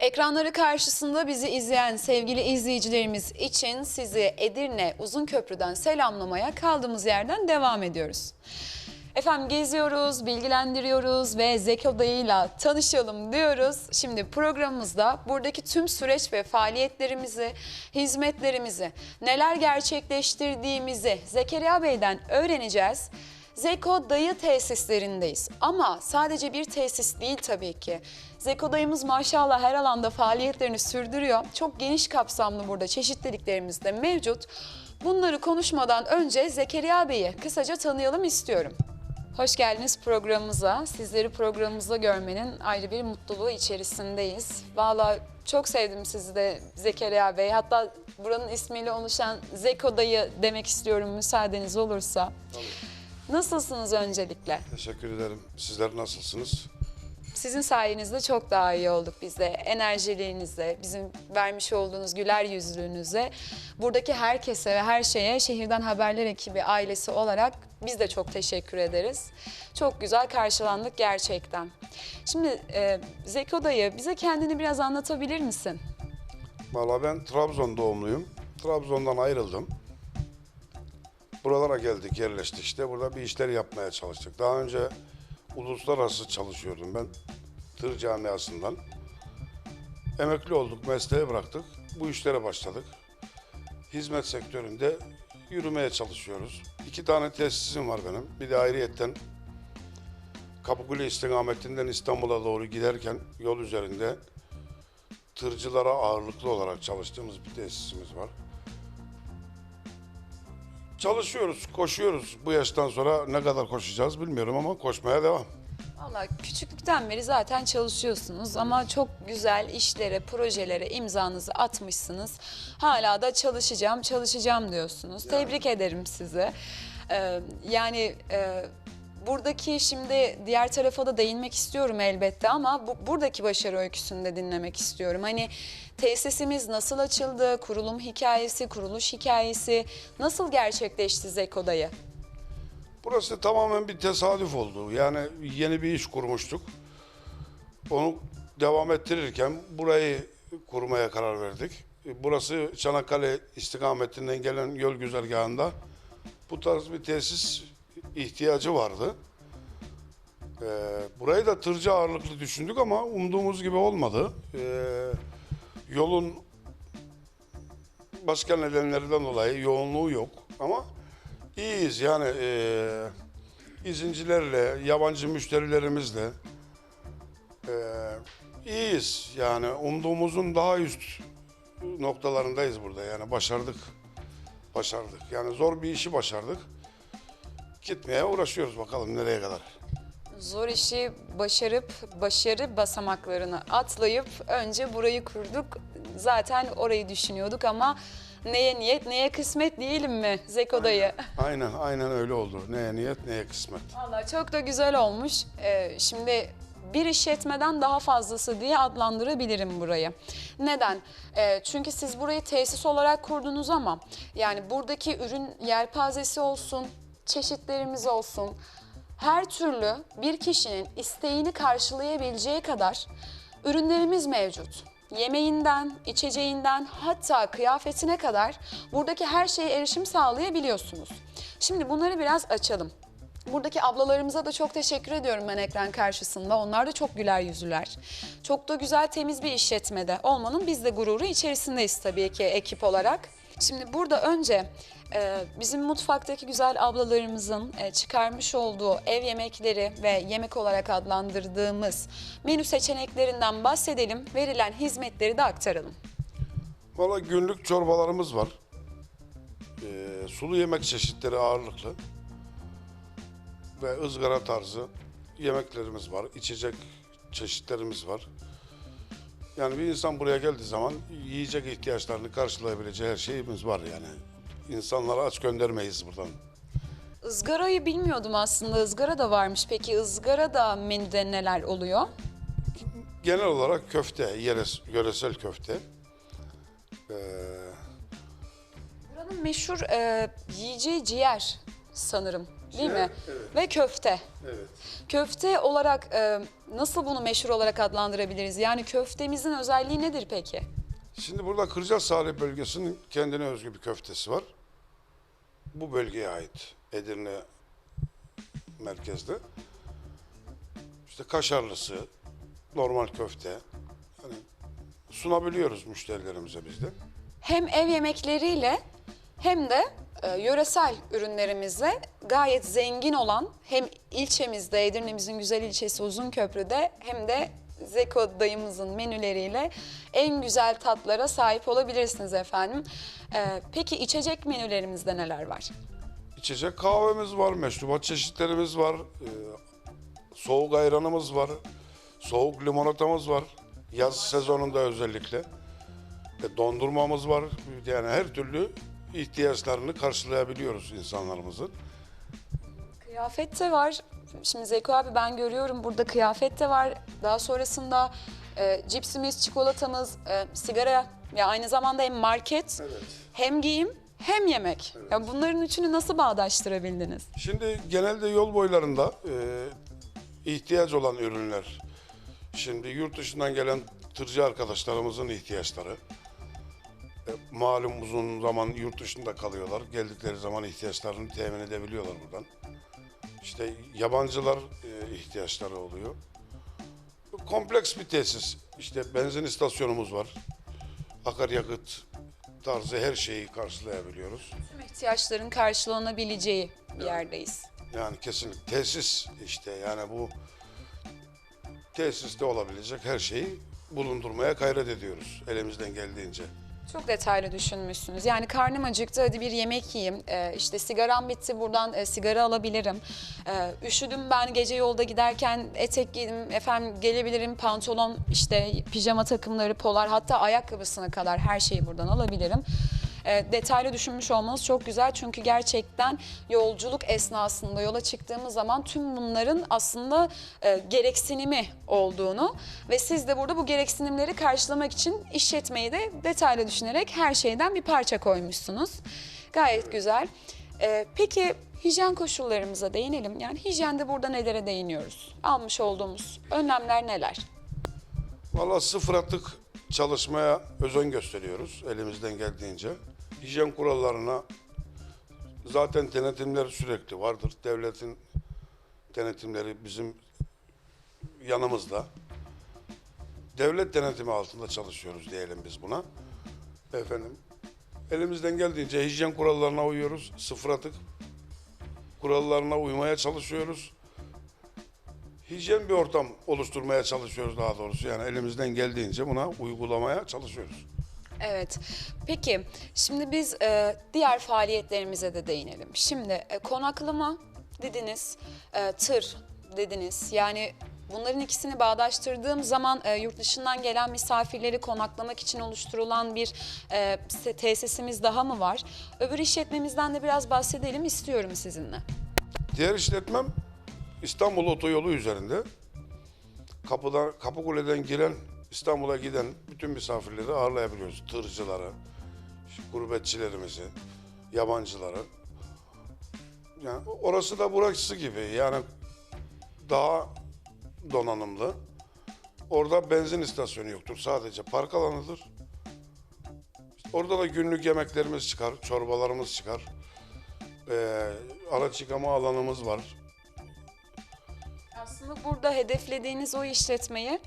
Ekranları karşısında bizi izleyen sevgili izleyicilerimiz için sizi Edirne Uzunköprü'den selamlamaya kaldığımız yerden devam ediyoruz. Efendim geziyoruz, bilgilendiriyoruz ve Zeki Dayı'yla tanışalım diyoruz. Şimdi programımızda buradaki tüm süreç ve faaliyetlerimizi, hizmetlerimizi, neler gerçekleştirdiğimizi Zekeriya Bey'den öğreneceğiz. Zeko Dayı tesislerindeyiz ama sadece bir tesis değil tabii ki. Zeko Dayımız maşallah her alanda faaliyetlerini sürdürüyor. Çok geniş kapsamlı burada çeşitliliklerimiz de mevcut. Bunları konuşmadan önce Zekeriya Bey'i kısaca tanıyalım istiyorum. Hoş geldiniz programımıza. Sizleri programımızda görmenin ayrı bir mutluluğu içerisindeyiz. Valla çok sevdim sizi de Zekeriya Bey. Hatta buranın ismiyle oluşan Zeko Dayı demek istiyorum müsaadeniz olursa. Nasılsınız öncelikle? Teşekkür ederim. Sizler nasılsınız? Sizin sayenizde çok daha iyi olduk biz de. Enerjiliğinizle, bizim vermiş olduğunuz güler yüzlülüğünüzle, buradaki herkese ve her şeye Şehirden Haberler ekibi ailesi olarak biz de çok teşekkür ederiz. Çok güzel karşılandık gerçekten. Şimdi e, Zeko dayı bize kendini biraz anlatabilir misin? Valla ben Trabzon doğumluyum. Trabzon'dan ayrıldım. Buralara geldik, yerleştik işte. Burada bir işler yapmaya çalıştık. Daha önce uluslararası çalışıyordum ben. Tır camiasından. Emekli olduk, mesleği bıraktık. Bu işlere başladık. Hizmet sektöründe yürümeye çalışıyoruz. İki tane tesisim var benim. Bir de ayrıyetten Kapıkule istikametinden İstanbul'a doğru giderken yol üzerinde tırcılara ağırlıklı olarak çalıştığımız bir tesisimiz var. Çalışıyoruz, koşuyoruz. Bu yaştan sonra ne kadar koşacağız bilmiyorum ama koşmaya devam. Valla küçüklükten beri zaten çalışıyorsunuz ama çok güzel işlere, projelere imzanızı atmışsınız. Hala da çalışacağım, çalışacağım diyorsunuz. Tebrik ederim sizi. Ee, yani e, buradaki şimdi diğer tarafa da değinmek istiyorum elbette ama bu, buradaki başarı öyküsünü de dinlemek istiyorum. Hani tesisimiz nasıl açıldı, kurulum hikayesi, kuruluş hikayesi nasıl gerçekleşti Zekoda'yı? Burası tamamen bir tesadüf oldu. Yani yeni bir iş kurmuştuk. Onu devam ettirirken burayı kurmaya karar verdik. Burası Çanakkale istikametinden gelen yol güzergahında bu tarz bir tesis ihtiyacı vardı. Ee, burayı da tırcı ağırlıklı düşündük ama umduğumuz gibi olmadı. Ee, yolun başka nedenlerden dolayı yoğunluğu yok ama iyiyiz yani e, izincilerle, yabancı müşterilerimizle e, iyiyiz yani umduğumuzun daha üst noktalarındayız burada yani başardık. Başardık. Yani zor bir işi başardık. Gitmeye uğraşıyoruz bakalım nereye kadar. Zor işi başarıp başarı basamaklarını atlayıp önce burayı kurduk. Zaten orayı düşünüyorduk ama neye niyet neye kısmet diyelim mi Zeko dayı? Aynen, aynen öyle oldu. Neye niyet, neye kısmet. Vallahi çok da güzel olmuş. Ee, şimdi bir işletmeden daha fazlası diye adlandırabilirim burayı. Neden? Ee, çünkü siz burayı tesis olarak kurdunuz ama yani buradaki ürün yelpazesi olsun, çeşitlerimiz olsun, her türlü bir kişinin isteğini karşılayabileceği kadar ürünlerimiz mevcut. Yemeğinden, içeceğinden hatta kıyafetine kadar buradaki her şeye erişim sağlayabiliyorsunuz. Şimdi bunları biraz açalım. Buradaki ablalarımıza da çok teşekkür ediyorum ben ekran karşısında. Onlar da çok güler yüzlüler. Çok da güzel temiz bir işletmede olmanın biz de gururu içerisindeyiz tabii ki ekip olarak. Şimdi burada önce e, bizim mutfaktaki güzel ablalarımızın e, çıkarmış olduğu ev yemekleri ve yemek olarak adlandırdığımız menü seçeneklerinden bahsedelim. Verilen hizmetleri de aktaralım. Valla günlük çorbalarımız var. Ee, sulu yemek çeşitleri ağırlıklı. Ve ızgara tarzı yemeklerimiz var. İçecek çeşitlerimiz var. Yani bir insan buraya geldiği zaman yiyecek ihtiyaçlarını karşılayabileceği her şeyimiz var yani. İnsanları aç göndermeyiz buradan. Izgarayı bilmiyordum aslında. Izgara da varmış. Peki ızgara da menüde neler oluyor? Genel olarak köfte, yeres, yöresel köfte. Ee, Buranın meşhur e, yiyeceği ciğer sanırım. Değil mi? evet. Ve köfte. Evet. Köfte olarak e, nasıl bunu meşhur olarak adlandırabiliriz? Yani köftemizin özelliği nedir peki? Şimdi burada Kırca Salih bölgesinin kendine özgü bir köftesi var. Bu bölgeye ait. Edirne merkezde. İşte kaşarlısı, normal köfte. Hani sunabiliyoruz müşterilerimize biz de. Hem ev yemekleriyle hem de e, yöresel ürünlerimizle gayet zengin olan hem ilçemizde Edirne'mizin güzel ilçesi Uzunköprü'de hem de Zeko dayımızın menüleriyle en güzel tatlara sahip olabilirsiniz efendim. E, peki içecek menülerimizde neler var? İçecek kahvemiz var, meşrubat çeşitlerimiz var, e, soğuk ayranımız var, soğuk limonatamız var. Yaz sezonunda özellikle. E, dondurmamız var. Yani her türlü ihtiyaçlarını karşılayabiliyoruz insanlarımızın. Kıyafet de var. Şimdi Zeko abi ben görüyorum burada kıyafet de var. Daha sonrasında e, cipsimiz, çikolatamız, e, sigara ya aynı zamanda hem market Evet. hem giyim hem yemek. Ya bunların üçünü nasıl bağdaştırabildiniz? Şimdi genelde yol boylarında e, ihtiyaç olan ürünler. Şimdi yurt dışından gelen tırcı arkadaşlarımızın ihtiyaçları. E, malum uzun zaman yurt dışında kalıyorlar. Geldikleri zaman ihtiyaçlarını temin edebiliyorlar buradan. İşte yabancılar e, ihtiyaçları oluyor. Kompleks bir tesis. İşte benzin istasyonumuz var. Akaryakıt tarzı her şeyi karşılayabiliyoruz. Tüm ihtiyaçların karşılanabileceği bir yerdeyiz. Yani kesinlikle tesis işte yani bu tesiste olabilecek her şeyi bulundurmaya gayret ediyoruz elimizden geldiğince. Çok detaylı düşünmüşsünüz. Yani karnım acıktı hadi bir yemek yiyeyim. Ee, işte sigaram bitti buradan e, sigara alabilirim. Ee, üşüdüm ben gece yolda giderken etek giydim. Efendim gelebilirim pantolon işte pijama takımları polar hatta ayakkabısına kadar her şeyi buradan alabilirim. Ee, detaylı düşünmüş olmanız çok güzel çünkü gerçekten yolculuk esnasında yola çıktığımız zaman tüm bunların aslında e, gereksinimi olduğunu ve siz de burada bu gereksinimleri karşılamak için işletmeyi de detaylı düşünerek her şeyden bir parça koymuşsunuz. Gayet güzel. Ee, peki hijyen koşullarımıza değinelim. Yani hijyende burada nelere değiniyoruz? Almış olduğumuz önlemler neler? Valla sıfır atık çalışmaya özen gösteriyoruz elimizden geldiğince. Hijyen kurallarına zaten denetimler sürekli vardır. Devletin denetimleri bizim yanımızda. Devlet denetimi altında çalışıyoruz diyelim biz buna. Efendim elimizden geldiğince hijyen kurallarına uyuyoruz. Sıfır atık kurallarına uymaya çalışıyoruz. Hijyen bir ortam oluşturmaya çalışıyoruz daha doğrusu. Yani elimizden geldiğince buna uygulamaya çalışıyoruz. Evet. Peki şimdi biz e, diğer faaliyetlerimize de değinelim. Şimdi e, konaklama dediniz, e, tır dediniz. Yani bunların ikisini bağdaştırdığım zaman e, yurt dışından gelen misafirleri konaklamak için oluşturulan bir e, tesisimiz daha mı var? Öbür işletmemizden de biraz bahsedelim istiyorum sizinle. Diğer işletmem İstanbul otoyolu üzerinde. Kapıdan, Kapıkule'den giren, İstanbul'a giden bütün misafirleri ağırlayabiliyoruz. Tırcıları, gurbetçilerimizi, yabancıları. Yani orası da burası gibi. Yani daha donanımlı. Orada benzin istasyonu yoktur. Sadece park alanıdır. İşte orada da günlük yemeklerimiz çıkar, çorbalarımız çıkar. Ee, araç yıkama alanımız var. Aslında burada hedeflediğiniz o işletmeyi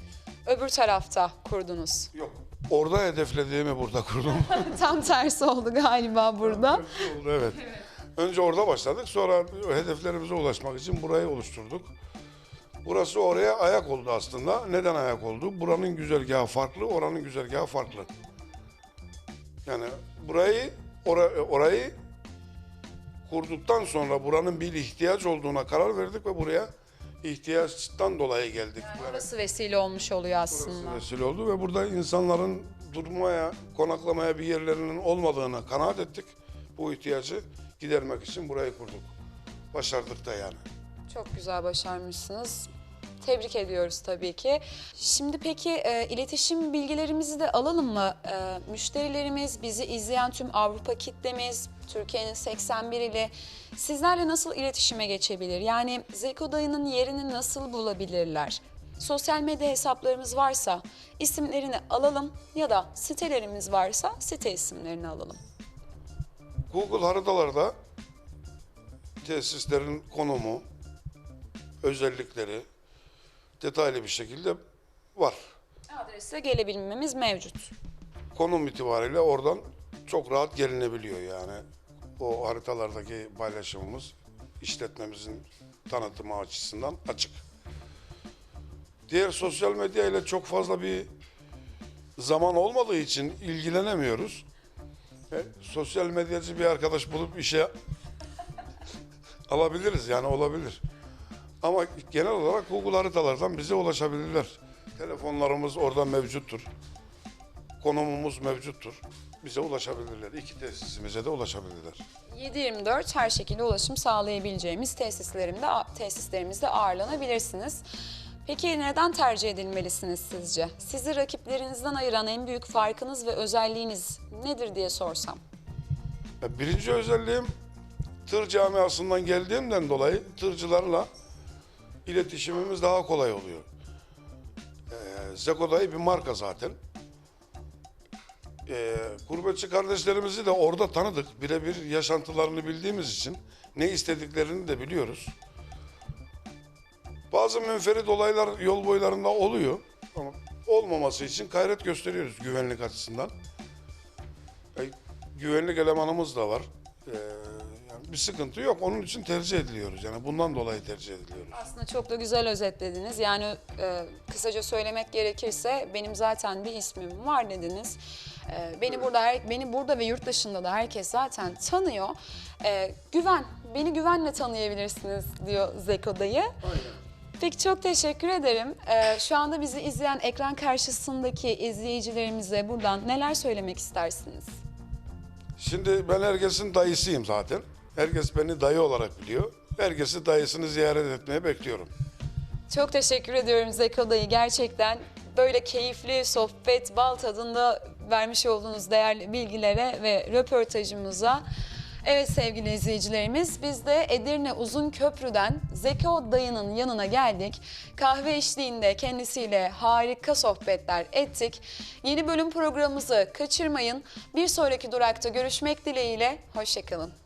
öbür tarafta kurdunuz. Yok. Orada hedeflediğimi burada kurdum. Tam tersi oldu galiba burada. Oldu, evet. Önce orada başladık. Sonra hedeflerimize ulaşmak için burayı oluşturduk. Burası oraya ayak oldu aslında. Neden ayak oldu? Buranın güzergahı farklı, oranın güzergahı farklı. Yani burayı ora- orayı kurduktan sonra buranın bir ihtiyaç olduğuna karar verdik ve buraya ihtiyaçtan dolayı geldik. Yani Burası vesile olmuş oluyor aslında. Burası vesile oldu ve burada insanların durmaya, konaklamaya bir yerlerinin olmadığına kanaat ettik. Bu ihtiyacı gidermek için burayı kurduk. Başardık da yani. Çok güzel başarmışsınız. Tebrik ediyoruz tabii ki. Şimdi peki e, iletişim bilgilerimizi de alalım mı? E, müşterilerimiz, bizi izleyen tüm Avrupa kitlemiz, Türkiye'nin 81 ili sizlerle nasıl iletişime geçebilir? Yani Zeko dayının yerini nasıl bulabilirler? Sosyal medya hesaplarımız varsa isimlerini alalım ya da sitelerimiz varsa site isimlerini alalım. Google haritalarda tesislerin konumu, özellikleri detaylı bir şekilde var. Adrese gelebilmemiz mevcut. Konum itibariyle oradan çok rahat gelinebiliyor yani. O haritalardaki paylaşımımız işletmemizin tanıtımı açısından açık. Diğer sosyal medya ile çok fazla bir zaman olmadığı için ilgilenemiyoruz. E, sosyal medyacı bir arkadaş bulup işe alabiliriz yani olabilir. Ama genel olarak Google haritalardan bize ulaşabilirler. Telefonlarımız orada mevcuttur. Konumumuz mevcuttur. Bize ulaşabilirler. İki tesisimize de ulaşabilirler. 7-24 her şekilde ulaşım sağlayabileceğimiz tesislerimde, tesislerimizde ağırlanabilirsiniz. Peki neden tercih edilmelisiniz sizce? Sizi rakiplerinizden ayıran en büyük farkınız ve özelliğiniz nedir diye sorsam? Birinci özelliğim tır camiasından geldiğimden dolayı tırcılarla iletişimimiz daha kolay oluyor. Ee, Zeko dayı bir marka zaten. Ee, gurbetçi kardeşlerimizi de orada tanıdık. Birebir yaşantılarını bildiğimiz için ne istediklerini de biliyoruz. Bazı münferit olaylar yol boylarında oluyor. Ama olmaması için gayret gösteriyoruz güvenlik açısından. E, güvenlik elemanımız da var. E, bir sıkıntı yok. Onun için tercih ediliyoruz. Yani bundan dolayı tercih ediliyoruz. Aslında çok da güzel özetlediniz. Yani e, kısaca söylemek gerekirse benim zaten bir ismim var dediniz. E, beni burada her- beni burada ve yurt dışında da herkes zaten tanıyor. E, güven, beni güvenle tanıyabilirsiniz diyor Zeko dayı. Peki çok teşekkür ederim. E, şu anda bizi izleyen ekran karşısındaki izleyicilerimize buradan neler söylemek istersiniz? Şimdi ben herkesin dayısıyım zaten. Herkes beni dayı olarak biliyor. Herkesi dayısını ziyaret etmeye bekliyorum. Çok teşekkür ediyorum Zeko dayı. Gerçekten böyle keyifli sohbet, bal tadında vermiş olduğunuz değerli bilgilere ve röportajımıza. Evet sevgili izleyicilerimiz biz de Edirne Uzun Köprü'den Zeko dayının yanına geldik. Kahve eşliğinde kendisiyle harika sohbetler ettik. Yeni bölüm programımızı kaçırmayın. Bir sonraki durakta görüşmek dileğiyle. Hoşçakalın.